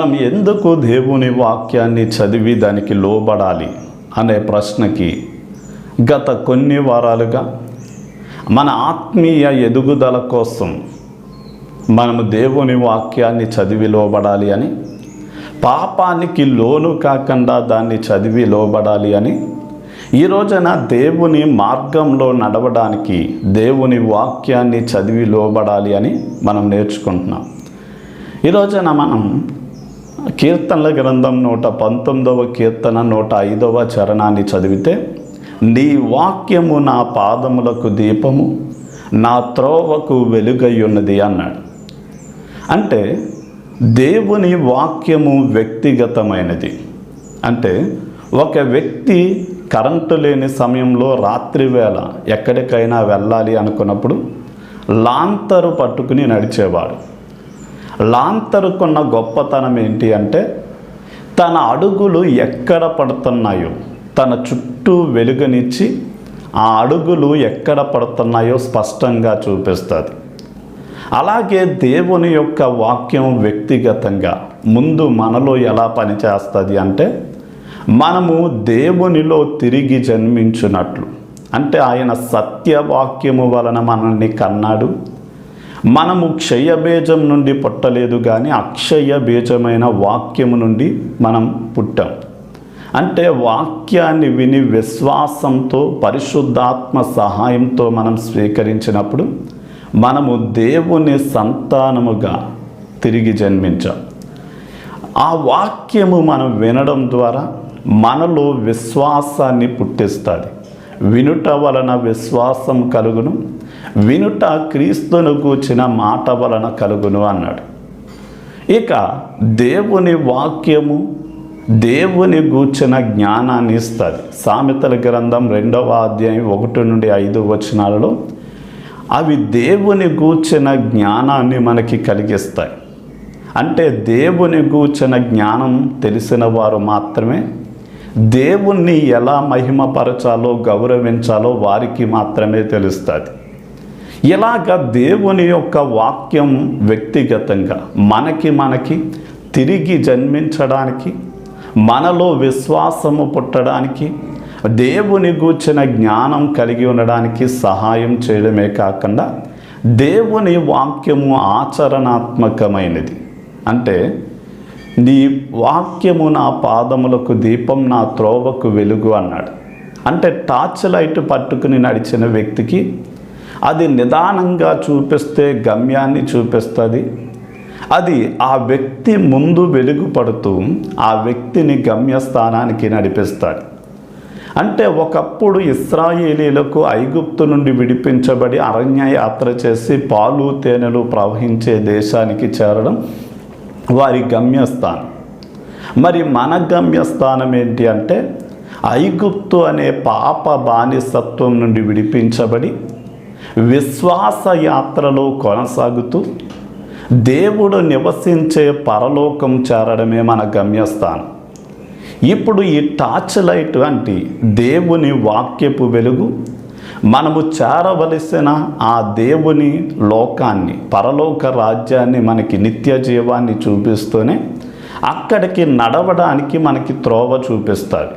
మనం ఎందుకు దేవుని వాక్యాన్ని చదివి దానికి లోబడాలి అనే ప్రశ్నకి గత కొన్ని వారాలుగా మన ఆత్మీయ ఎదుగుదల కోసం మనము దేవుని వాక్యాన్ని చదివి లోబడాలి అని పాపానికి లోను కాకుండా దాన్ని చదివి లోబడాలి అని ఈ రోజున దేవుని మార్గంలో నడవడానికి దేవుని వాక్యాన్ని చదివి లోబడాలి అని మనం నేర్చుకుంటున్నాం. ఈ రోజున మనం కీర్తనల గ్రంథం నూట పంతొమ్మిదవ కీర్తన నూట ఐదవ చరణాన్ని చదివితే నీ వాక్యము నా పాదములకు దీపము నా త్రోవకు వెలుగయ్యున్నది ఉన్నది అన్నాడు. అంటే దేవుని వాక్యము వ్యక్తిగతమైనది. అంటే ఒక వ్యక్తి కరెంటు లేని సమయంలో రాత్రి వేళ ఎక్కడికైనా వెళ్ళాలి అనుకున్నప్పుడు లాంతరు పట్టుకుని నడిచేవాడు. లాంతరుకున్న గొప్పతనం ఏంటి అంటే తన అడుగులు ఎక్కడ పడుతున్నాయో తన చుట్టూ వెలుగునిచ్చి ఆ అడుగులు ఎక్కడ పడుతున్నాయో స్పష్టంగా చూపిస్తుంది. అలాగే దేవుని యొక్క వాక్యం వ్యక్తిగతంగా ముందు మనలో ఎలా పనిచేస్తుంది అంటే మనము దేవునిలో తిరిగి జన్మించినట్లు. అంటే ఆయన సత్యవాక్యము వలన మనల్ని కన్నాడు. మనము క్షయ బీజం నుండి పుట్టలేదు కానీ అక్షయ బీజమైన వాక్యము నుండి మనం పుట్టాం. అంటే వాక్యాన్ని విని విశ్వాసంతో పరిశుద్ధాత్మ సహాయంతో మనం స్వీకరించినప్పుడు మనము దేవుని సంతానముగా తిరిగి జన్మించాం. ఆ వాక్యము మనం వినడం ద్వారా మనలో విశ్వాసాన్ని పుట్టిస్తుంది. వినుట వలన విశ్వాసం కలుగును వినుట క్రీస్తును కూర్చిన మాట వలన కలుగును అన్నాడు. ఇక దేవుని వాక్యము దేవుని గూర్చిన జ్ఞానాన్ని ఇస్తుంది. సామెతల గ్రంథం రెండవ అధ్యాయం ఒకటి నుండి ఐదు వచనాలలో అవి దేవుని గూర్చిన జ్ఞానాన్ని మనకి కలిగిస్తాయి. అంటే దేవుని గూర్చిన జ్ఞానం తెలిసిన వారు మాత్రమే దేవుణ్ణి ఎలా మహిమపరచాలో గౌరవించాలో వారికి మాత్రమే తెలుస్తుంది. ఇలాగ దేవుని యొక్క వాక్యం వ్యక్తిగతంగా మనకి మనకి తిరిగి జన్మించడానికి మనలో విశ్వాసము పుట్టడానికి దేవుని గూర్చిన జ్ఞానం కలిగి ఉండడానికి సహాయం చేయడమే కాకుండా దేవుని వాక్యము ఆచరణాత్మకమైనది. అంటే నీ వాక్యము నా పాదములకు దీపం నా త్రోవకు వెలుగు అన్నాడు. అంటే టార్చ్ లైట్ పట్టుకుని నడిచిన వ్యక్తికి అది నిదానంగా చూపిస్తే గమ్యాన్ని చూపిస్తుంది. అది ఆ వ్యక్తి ముందు వెలుగుపడుతూ ఆ వ్యక్తిని గమ్యస్థానానికి నడిపిస్తాడు. అంటే ఒకప్పుడు ఇస్రాయేలీలకు ఐగుప్తు నుండి విడిపించబడి అరణ్య యాత్ర చేసి పాలు తేనెలు ప్రవహించే దేశానికి చేరడం వారి గమ్యస్థానం. మరి మన గమ్యస్థానం ఏంటి అంటే ఐగుప్తు అనే పాప బానిసత్వం నుండి విడిపించబడి విశ్వాస యాత్రలో కొనసాగుతూ దేవుడు నివసించే పరలోకం చేరడమే మన గమ్యస్థానం. ఇప్పుడు ఈ టార్చ్ లైట్ వంటి దేవుని వాక్యపు వెలుగు మనము చేరవలసిన ఆ దేవుని లోకాన్ని పరలోక రాజ్యాన్ని మనకి నిత్య జీవాన్ని చూపిస్తూనే అక్కడికి నడవడానికి మనకి త్రోవ చూపిస్తుంది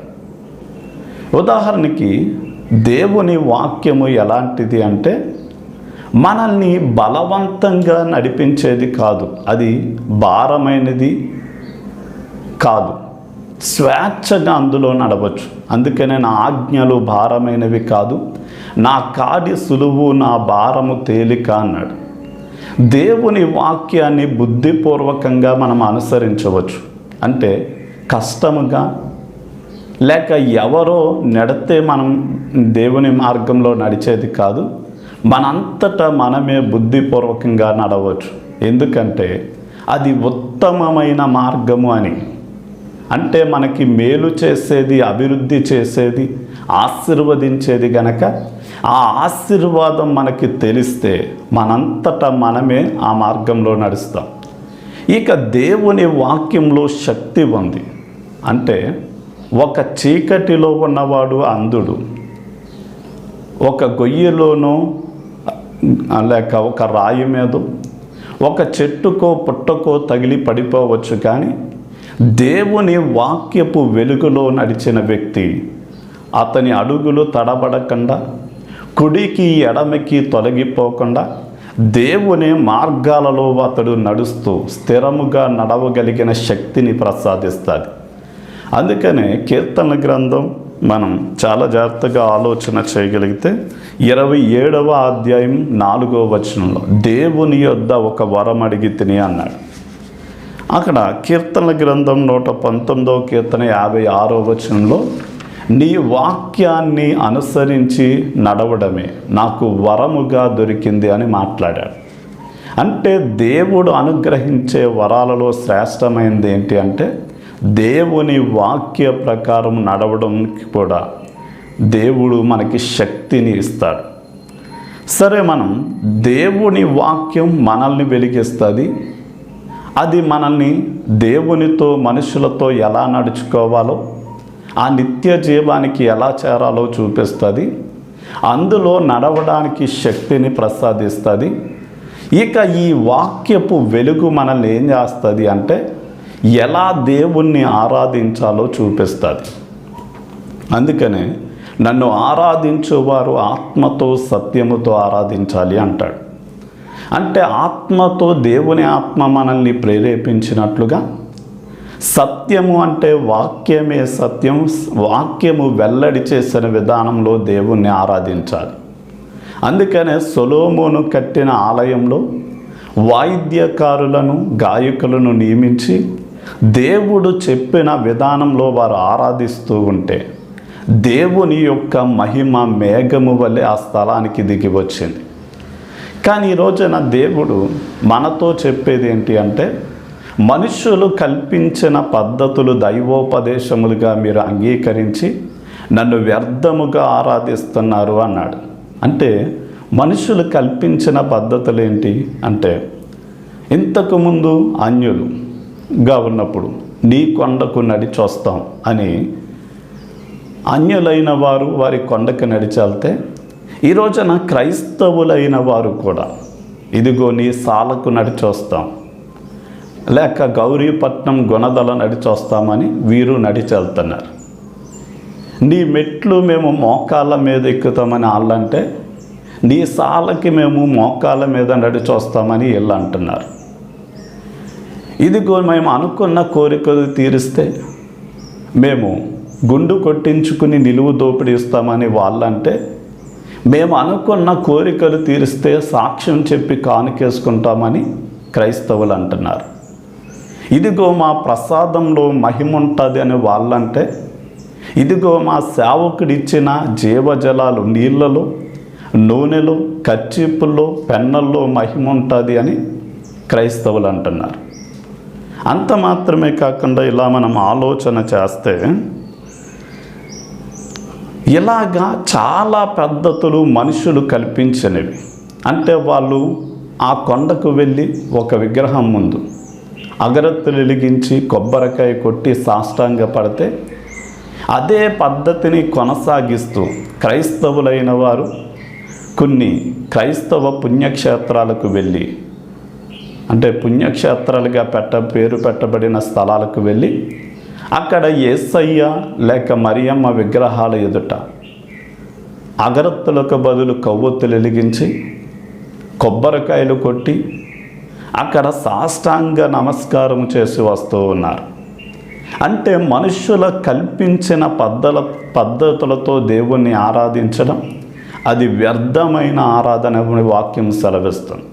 ఉదాహరణకి దేవుని వాక్యము ఎలాంటిది అంటే మనల్ని బలవంతంగా నడిపించేది కాదు. అది భారమైనది కాదు. స్వేచ్ఛగా అందులో నడవచ్చు. అందుకనే నా ఆజ్ఞలు భారమైనవి కాదు. నా కాడి సులువు నా భారము తేలిక అన్నాడు. దేవుని వాక్యాన్ని బుద్ధిపూర్వకంగా మనం అనుసరించవచ్చు. అంటే కష్టముగా లేక ఎవరో నడితే మనం దేవుని మార్గంలో నడిచేది కాదు మనంతటా మనమే బుద్ధిపూర్వకంగా నడవచ్చు. ఎందుకంటే అది ఉత్తమమైన మార్గము అని. అంటే మనకి మేలు చేసేది అభివృద్ధి చేసేది ఆశీర్వదించేది గనక ఆ ఆశీర్వాదం మనకి తెలిస్తే మనంతటా మనమే ఆ మార్గంలో నడుస్తాం. ఇక దేవుని వాక్యంలో శక్తి ఉంది. అంటే ఒక చీకటిలో ఉన్నవాడు అంధుడు. ఒక గొయ్యిలోనో లేక ఒక రాయి మీద ఒక చెట్టుకో పుట్టకో తగిలి పడిపోవచ్చు కానీ దేవుని వాక్యపు వెలుగులో నడిచిన వ్యక్తి అతని అడుగులు తడబడకుండా కుడికి ఎడమకి తొలగిపోకుండా దేవుని మార్గాలలో అతడు నడుస్తూ స్థిరముగా నడవగలిగిన శక్తిని ప్రసాదిస్తుంది అందుకనే కీర్తన గ్రంథం మనం చాలా జాగ్రత్తగా ఆలోచన చేయగలిగితే ఇరవై ఏడవ అధ్యాయం నాలుగో వచనంలో దేవుని యొద్ద ఒక వరం అడిగి తిని అన్నాడు. అక్కడ కీర్తన గ్రంథం నూట పంతొమ్మిదవ కీర్తన యాభై ఆరో వచనంలో నీ వాక్యాన్ని అనుసరించి నడవడమే నాకు వరముగా దొరికింది అని మాట్లాడాడు. అంటే దేవుడు అనుగ్రహించే వరాలలో శ్రేష్టమైనది ఏంటి అంటే దేవుని వాక్య ప్రకారం నడవడానికి కూడా దేవుడు మనకి శక్తిని ఇస్తాడు. సరే మనం దేవుని వాక్యం మనల్ని వెలిగిస్తుంది? అది మనల్ని దేవునితో మనుషులతో ఎలా నడుచుకోవాలో ఆ నిత్య జీవానికి ఎలా చేరాలో చూపిస్తుంది? అందులో నడవడానికి శక్తిని ప్రసాదిస్తుంది? ఇక ఈ వాక్యపు వెలుగు మనల్ని ఏం చేస్తుంది అంటే ఎలా దేవుణ్ణి ఆరాధించాలో చూపిస్తుంది. అందుకనే నన్ను ఆరాధించేవారు ఆత్మతో సత్యముతో ఆరాధించాలి అంటాడు. అంటే ఆత్మతో దేవుని ఆత్మ మనల్ని ప్రేరేపించినట్లుగా సత్యము అంటే వాక్యమే సత్యం వాక్యము వెల్లడి చేసిన విధానంలో దేవుణ్ణి ఆరాధించాలి. అందుకనే సొలోమోను కట్టిన ఆలయంలో వాయిద్యకారులను గాయకులను నియమించి దేవుడు చెప్పిన విధానంలో వారు ఆరాధిస్తూ ఉంటే దేవుని యొక్క మహిమ మేఘము వల్లే ఆ స్థలానికి దిగి వచ్చింది. కానీ ఈ రోజున దేవుడు మనతో చెప్పేది ఏంటి అంటే మనుషులు కల్పించిన పద్ధతులు దైవోపదేశములుగా మీరు అంగీకరించి నన్ను వ్యర్థముగా ఆరాధిస్తున్నారు అన్నాడు. అంటే మనుషులు కల్పించిన పద్ధతులు ఏంటి అంటే ఇంతకుముందు అన్యులు గా ఉన్నప్పుడు నీ కొండకు నడిచొస్తాం అని అన్యులైన వారు వారి కొండకు నడిచెళ్తే ఈ రోజున క్రైస్తవులైన వారు కూడా ఇదిగో నీ సాలకు నడిచొస్తాం లేక గౌరీపట్నం గుణదల నడిచొస్తామని వీరు నడిచెళ్తున్నారు నీ మెట్లు మేము మోకాళ్ళ మీద ఎక్కుతామని వాళ్ళంటే నీ సాలకి మేము మోకాళ్ళ మీద నడిచొస్తామని వీళ్ళు అంటున్నారు. ఇదిగో మేము అనుకున్న కోరికలు తీరిస్తే మేము గుండు కొట్టించుకుని నిలువు దోపిడీ ఇస్తామని వాళ్ళంటే మేము అనుకున్న కోరికలు తీరిస్తే సాక్ష్యం చెప్పి కానుకేసుకుంటామని క్రైస్తవులు అంటున్నారు. ఇదిగో మా ప్రసాదంలో మహిముంటుంది అని వాళ్ళంటే ఇదిగో మా సేవకుడిచ్చిన జీవజలాలు నీళ్ళలో నూనెలో కచ్చిప్పుల్లో పెన్నల్లో మహిముంటుంది అని క్రైస్తవులు అంటున్నారు. అంత మాత్రమే కాకుండా ఇలా మనం ఆలోచన చేస్తే ఇలాగా చాలా పద్ధతులు మనుషులు కల్పించినవి. అంటే వాళ్ళు ఆ కొండకు వెళ్ళి ఒక విగ్రహం ముందు అగరత్తులు వెలిగించి కొబ్బరికాయ కొట్టి సాష్టాంగ పడితే అదే పద్ధతిని కొనసాగిస్తూ క్రైస్తవులైన వారు కొన్ని క్రైస్తవ పుణ్యక్షేత్రాలకు వెళ్ళి అంటే పుణ్యక్షేత్రాలుగా పెట్ట పేరు పెట్టబడిన స్థలాలకు వెళ్ళి అక్కడ ఏసయ్య లేక మరియమ్మ విగ్రహాల ఎదుట అగరత్తులకు బదులు కొవ్వొత్తులు వెలిగించి కొబ్బరికాయలు కొట్టి అక్కడ సాష్టాంగ నమస్కారం చేసి వస్తూ ఉన్నారు. అంటే మనుషుల కల్పించిన పద్ధల పద్ధతులతో దేవుణ్ణి ఆరాధించడం అది వ్యర్థమైన ఆరాధన వాక్యం సెలవిస్తుంది.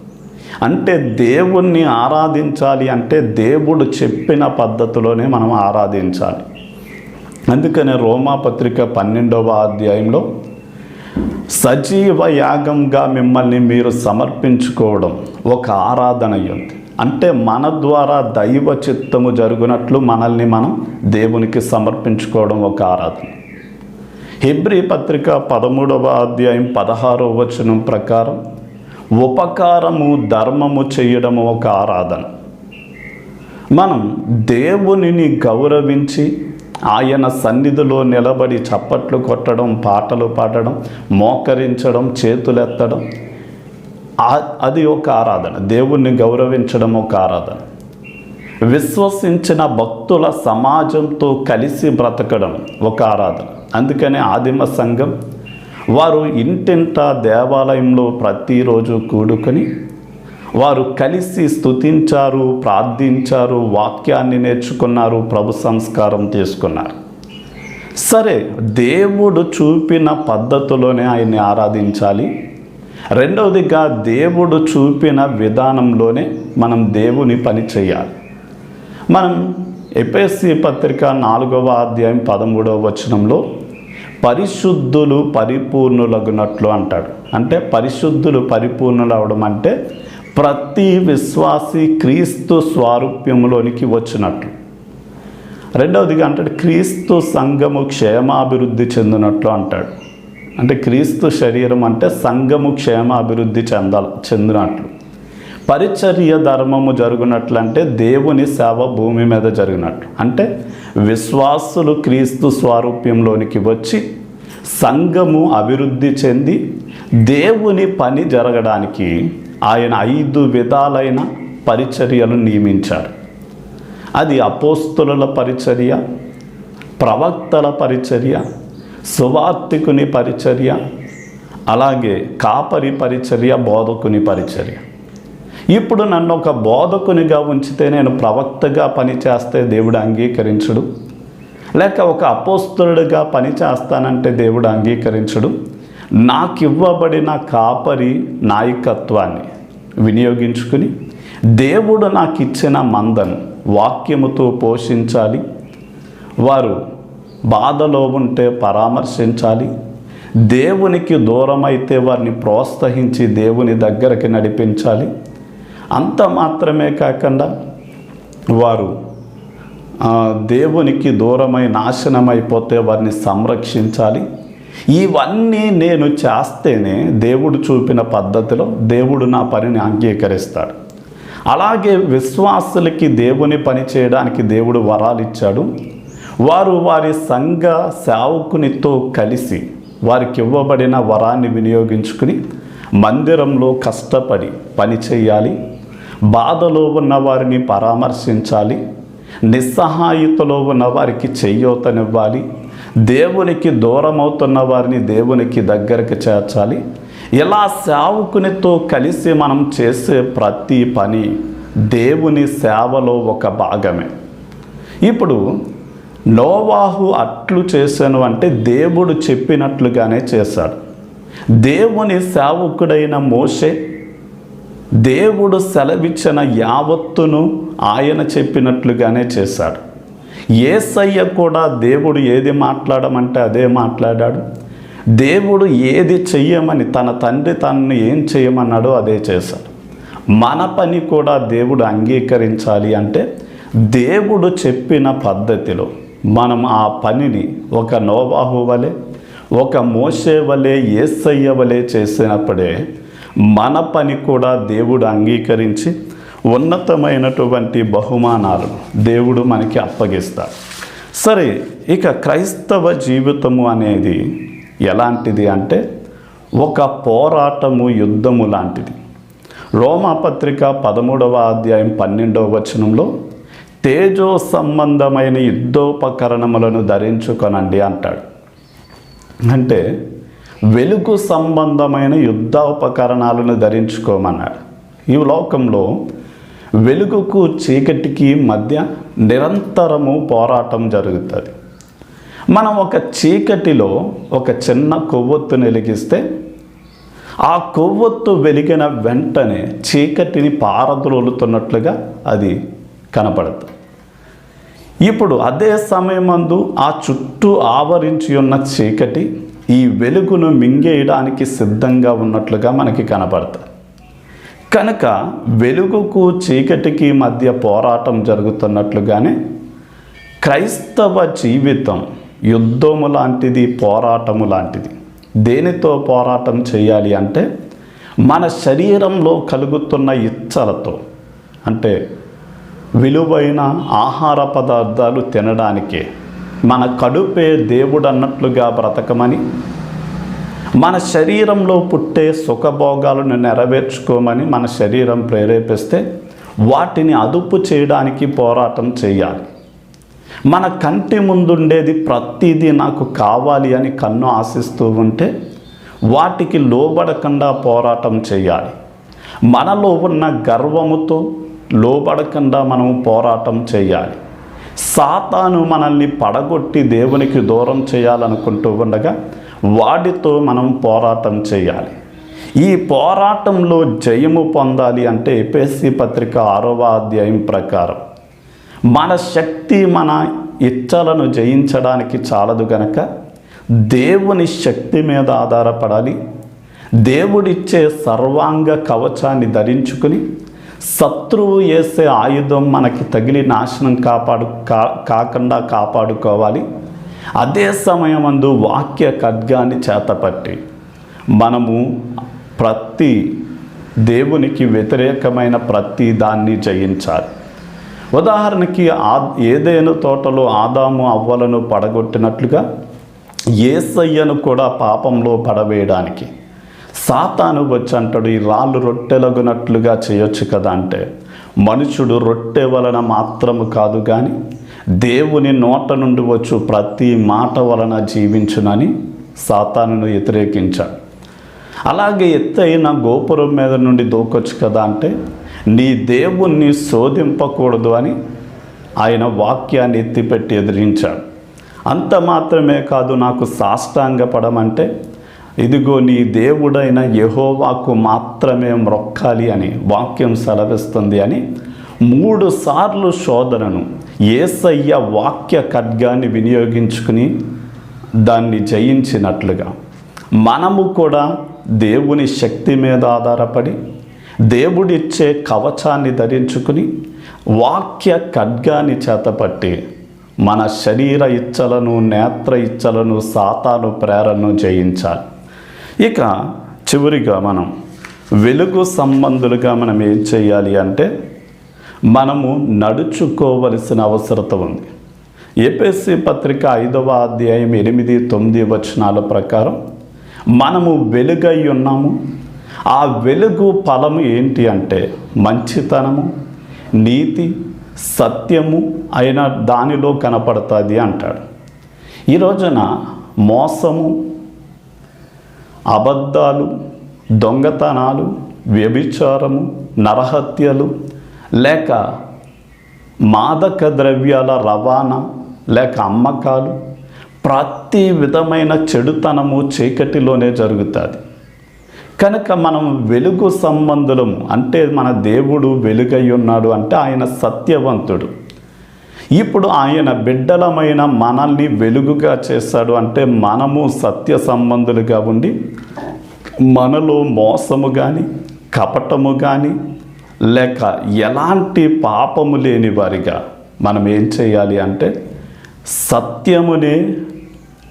అంటే దేవుణ్ణి ఆరాధించాలి అంటే దేవుడు చెప్పిన పద్ధతిలోనే మనం ఆరాధించాలి. అందుకనే రోమాపత్రిక పన్నెండవ అధ్యాయంలో సజీవ యాగంగా మిమ్మల్ని మీరు సమర్పించుకోవడం ఒక ఆరాధన అయ్యింది అంటే మన ద్వారా దైవ చిత్తము జరుగునట్లు మనల్ని మనం దేవునికి సమర్పించుకోవడం ఒక ఆరాధన. హెబ్రి పత్రిక పదమూడవ అధ్యాయం పదహారవ వచనం ప్రకారం ఉపకారము ధర్మము చేయడము ఒక ఆరాధన. మనం దేవునిని గౌరవించి ఆయన సన్నిధిలో నిలబడి చప్పట్లు కొట్టడం పాటలు పాడడం మోకరించడం చేతులెత్తడం అది ఒక ఆరాధన. దేవుణ్ణి గౌరవించడం ఒక ఆరాధన. విశ్వసించిన భక్తుల సమాజంతో కలిసి బ్రతకడం ఒక ఆరాధన. అందుకనే ఆదిమ సంఘం వారు ఇంటింట దేవాలయంలో ప్రతిరోజు కూడుకొని వారు కలిసి స్తుతించారు ప్రార్థించారు వాక్యాన్ని నేర్చుకున్నారు ప్రభు సంస్కారం తీసుకున్నారు. సరే దేవుడు చూపిన పద్ధతిలోనే ఆయన్ని ఆరాధించాలి. రెండవదిగా దేవుడు చూపిన విధానంలోనే మనం దేవుని పని చేయాలి. మనం ఎపిఎస్సి పత్రిక నాలుగవ అధ్యాయం పదమూడవ వచనంలో పరిశుద్ధులు పరిపూర్ణులగునట్లు అంటాడు. అంటే పరిశుద్ధులు పరిపూర్ణులు అవడం అంటే ప్రతి విశ్వాసి క్రీస్తు స్వారూప్యంలోనికి వచ్చినట్లు రెండవదిగా అంటాడు క్రీస్తు సంఘము క్షేమాభివృద్ధి చెందినట్లు అంటాడు. అంటే క్రీస్తు శరీరం అంటే సంఘము క్షేమాభివృద్ధి చెందాలి చెందినట్లు. పరిచర్య ధర్మము జరుగునట్లంటే దేవుని సేవ భూమి మీద జరిగినట్లు అంటే విశ్వాసులు క్రీస్తు స్వారూప్యంలోనికి వచ్చి సంఘము అభివృద్ధి చెంది దేవుని పని జరగడానికి ఆయన ఐదు విధాలైన పరిచర్యలు నియమించారు. అది అపోస్తుల పరిచర్య ప్రవక్తల పరిచర్య సువార్తికుని పరిచర్య అలాగే కాపరి పరిచర్య బోధకుని పరిచర్య. ఇప్పుడు నన్ను ఒక బోధకునిగా ఉంచితే నేను ప్రవక్తగా పనిచేస్తే దేవుడు అంగీకరించడు? లేక ఒక అపోస్తుడుగా పని చేస్తానంటే దేవుడు అంగీకరించడు? నాకు ఇవ్వబడిన కాపరి నాయకత్వాన్ని వినియోగించుకుని దేవుడు నాకు ఇచ్చిన మందను వాక్యముతో పోషించాలి. వారు బాధలో ఉంటే పరామర్శించాలి. దేవునికి దూరమైతే వారిని ప్రోత్సహించి దేవుని దగ్గరికి నడిపించాలి. అంత మాత్రమే కాకుండా వారు దేవునికి దూరమై నాశనమైపోతే వారిని సంరక్షించాలి. ఇవన్నీ నేను చేస్తేనే దేవుడు చూపిన పద్ధతిలో దేవుడు నా పనిని అంగీకరిస్తాడు. అలాగే విశ్వాసులకి దేవుని పని చేయడానికి దేవుడు వరాలు ఇచ్చాడు వారు వారి సంఘ సేవకునితో కలిసి వారికి ఇవ్వబడిన వరాన్ని వినియోగించుకుని మందిరంలో కష్టపడి పని చేయాలి. బాధలో ఉన్న వారిని పరామర్శించాలి. నిస్సహాయితలో ఉన్న వారికి చెయ్యోతనివ్వాలి దేవునికి దూరం అవుతున్న వారిని దేవునికి దగ్గరికి చేర్చాలి. ఇలా సేవకునితో కలిసి మనం చేసే ప్రతి పని దేవుని సేవలో ఒక భాగమే. ఇప్పుడు నోవాహు అట్లు చేశాను అంటే దేవుడు చెప్పినట్లుగానే చేశాడు. దేవుని సేవకుడైన మోషే దేవుడు సెలవిచ్చిన యావత్తును ఆయన చెప్పినట్లుగానే చేశాడు. ఏసయ్య కూడా దేవుడు ఏది మాట్లాడమంటే అదే మాట్లాడాడు. దేవుడు ఏది చెయ్యమని తన తండ్రి తనను ఏం చేయమన్నాడో అదే చేశాడు. మన పని కూడా దేవుడు అంగీకరించాలి అంటే దేవుడు చెప్పిన పద్ధతిలో మనం ఆ పనిని ఒక నోవాహు వలె ఒక మోసే వలె ఏసయ్య వలె చేసినప్పుడే మన పని కూడా దేవుడు అంగీకరించి ఉన్నతమైనటువంటి బహుమానాలు దేవుడు మనకి అప్పగిస్తాడు. సరే ఇక క్రైస్తవ జీవితము అనేది ఎలాంటిది అంటే ఒక పోరాటము యుద్ధము లాంటిది. రోమాపత్రిక పదమూడవ అధ్యాయం పన్నెండవ వచనంలో తేజో సంబంధమైన యుద్ధోపకరణములను ధరించుకొనండి అంటాడు. అంటే వెలుగు సంబంధమైన యుద్ధ ఉపకరణాలను ధరించుకోమన్నాడు. ఈ లోకంలో వెలుగుకు చీకటికి మధ్య నిరంతరము పోరాటం జరుగుతుంది. మనం ఒక చీకటిలో ఒక చిన్న కొవ్వొత్తుని వెలిగిస్తే ఆ కొవ్వొత్తు వెలిగిన వెంటనే చీకటిని పారద్రోలుతున్నట్లుగా అది కనపడుతుంది. ఇప్పుడు అదే సమయమందు ఆ చుట్టూ ఆవరించి ఉన్న చీకటి ఈ వెలుగును మింగేయడానికి సిద్ధంగా ఉన్నట్లుగా మనకి కనపడుతుంది కనుక వెలుగుకు చీకటికి మధ్య పోరాటం జరుగుతున్నట్లుగానే క్రైస్తవ జీవితం యుద్ధము లాంటిది పోరాటము లాంటిది. దేనితో పోరాటం చేయాలి అంటే మన శరీరంలో కలుగుతున్న ఇచ్చలతో అంటే విలువైన ఆహార పదార్థాలు తినడానికే. మన కడుపే దేవుడు అన్నట్లుగా బ్రతకమని మన శరీరంలో పుట్టే సుఖభోగాలను నెరవేర్చుకోమని మన శరీరం ప్రేరేపిస్తే వాటిని అదుపు చేయడానికి పోరాటం చేయాలి. మన కంటి ముందుండేది ప్రతిదీ నాకు కావాలి అని కన్ను ఆశిస్తూ ఉంటే వాటికి లోబడకుండా పోరాటం చేయాలి. మనలో ఉన్న గర్వముతో లోబడకుండా మనం పోరాటం చేయాలి. సాతాను మనల్ని పడగొట్టి దేవునికి దూరం చేయాలనుకుంటూ ఉండగా వాడితో మనం పోరాటం చేయాలి. ఈ పోరాటంలో జయము పొందాలి అంటే ఎపిఎస్సి పత్రిక ఆరవ అధ్యాయం ప్రకారం మన శక్తి మన ఇచ్చలను జయించడానికి చాలదు గనక దేవుని శక్తి మీద ఆధారపడాలి. దేవుడిచ్చే సర్వాంగ కవచాన్ని ధరించుకుని శత్రువు వేసే ఆయుధం మనకి తగిలి నాశనం కాపాడు కా కాకుండా కాపాడుకోవాలి. అదే సమయమందు వాక్య ఖడ్గాన్ని చేతపట్టి మనము ప్రతి దేవునికి వ్యతిరేకమైన ప్రతి దాన్ని జయించాలి. ఉదాహరణకి ఆ ఏదైనా తోటలో ఆదాము అవ్వలను పడగొట్టినట్లుగా ఏసయ్యను కూడా పాపంలో పడవేయడానికి సాతాను వచ్చి అంటాడు ఈ రాళ్ళు రొట్టెలగునట్లుగా చేయొచ్చు కదా అంటే మనుషుడు రొట్టె వలన మాత్రము కాదు కానీ దేవుని నోట నుండి వచ్చు ప్రతి మాట వలన జీవించునని సాతానును వ్యతిరేకించాడు. అలాగే ఎత్తైన గోపురం మీద నుండి దూకొచ్చు కదా అంటే నీ దేవుణ్ణి శోధింపకూడదు అని ఆయన వాక్యాన్ని ఎత్తిపెట్టి ఎదిరించాడు. అంత మాత్రమే కాదు నాకు సాష్టాంగపడమంటే ఇదిగో నీ దేవుడైన యహోవాకు మాత్రమే మ్రొక్కాలి అని వాక్యం సెలవిస్తుంది అని మూడు సార్లు శోధనను ఏసయ్య వాక్య ఖడ్గాన్ని వినియోగించుకుని దాన్ని జయించినట్లుగా మనము కూడా దేవుని శక్తి మీద ఆధారపడి దేవుడిచ్చే కవచాన్ని ధరించుకుని వాక్య ఖడ్గాన్ని చేతపట్టి మన శరీర ఇచ్చలను నేత్ర ఇచ్చలను సాతాను ప్రేరణను జయించాలి. ఇక చివరిగా మనం వెలుగు సంబంధులుగా మనం ఏం చేయాలి అంటే మనము నడుచుకోవలసిన అవసరత ఉంది. ఏపీఎస్సి పత్రిక ఐదవ అధ్యాయం ఎనిమిది తొమ్మిది వచనాల ప్రకారం మనము వెలుగై ఉన్నాము. ఆ వెలుగు ఫలము ఏంటి అంటే మంచితనము నీతి సత్యము అయిన దానిలో కనపడుతుంది అంటాడు. ఈ రోజున మోసము అబద్ధాలు దొంగతనాలు వ్యభిచారము నరహత్యలు లేక మాదక ద్రవ్యాల రవాణా లేక అమ్మకాలు ప్రతి విధమైన చెడుతనము చీకటిలోనే జరుగుతుంది. కనుక మనం వెలుగు సంబంధులము అంటే మన దేవుడు వెలుగై ఉన్నాడు అంటే ఆయన సత్యవంతుడు. ఇప్పుడు ఆయన బిడ్డలమైన మనల్ని వెలుగుగా చేశాడు అంటే మనము సత్య సంబంధులుగా ఉండి మనలో మోసము కానీ కపటము కానీ లేక ఎలాంటి పాపము లేని వారిగా మనం ఏం చేయాలి అంటే సత్యమునే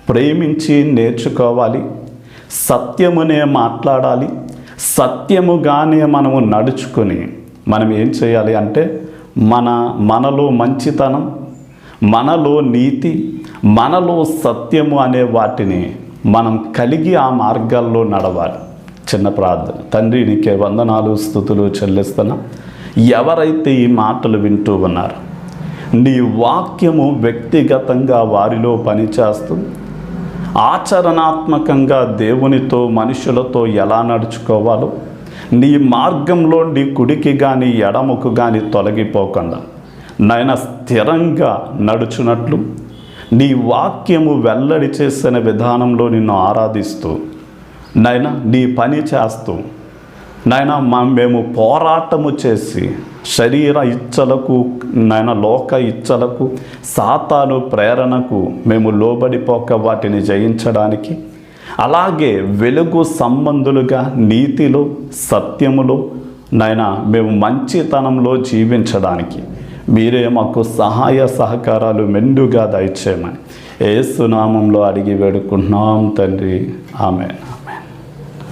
ప్రేమించి నేర్చుకోవాలి సత్యమునే మాట్లాడాలి సత్యముగానే మనము నడుచుకొని మనం ఏం చేయాలి అంటే మన మనలో మంచితనం మనలో నీతి మనలో సత్యము అనే వాటిని మనం కలిగి ఆ మార్గాల్లో నడవాలి. చిన్న ప్రార్థన. తండ్రి నీకే వందనాలు స్థుతులు చెల్లిస్తున్నా. ఎవరైతే ఈ మాటలు వింటూ ఉన్నారు నీ వాక్యము వ్యక్తిగతంగా వారిలో పనిచేస్తూ ఆచరణాత్మకంగా దేవునితో మనుషులతో ఎలా నడుచుకోవాలో నీ మార్గంలో నీ కుడికి కానీ ఎడముకు కానీ తొలగిపోకుండా నాయన స్థిరంగా నడుచునట్లు నీ వాక్యము వెల్లడి చేసిన విధానంలో నిన్ను ఆరాధిస్తూ నాయన నీ పని చేస్తూ నాయన మా మేము పోరాటము చేసి శరీర ఇచ్చలకు నాయన లోక ఇచ్చలకు సాతాను ప్రేరణకు మేము లోబడిపోక వాటిని జయించడానికి అలాగే వెలుగు సంబంధులుగా నీతిలో సత్యములో నాయన మేము మంచితనంలో జీవించడానికి మీరే మాకు సహాయ సహకారాలు మెండుగా దయచేయమని. ఏసునామంలో అడిగి వేడుకుంటున్నాం తండ్రి. ఆమె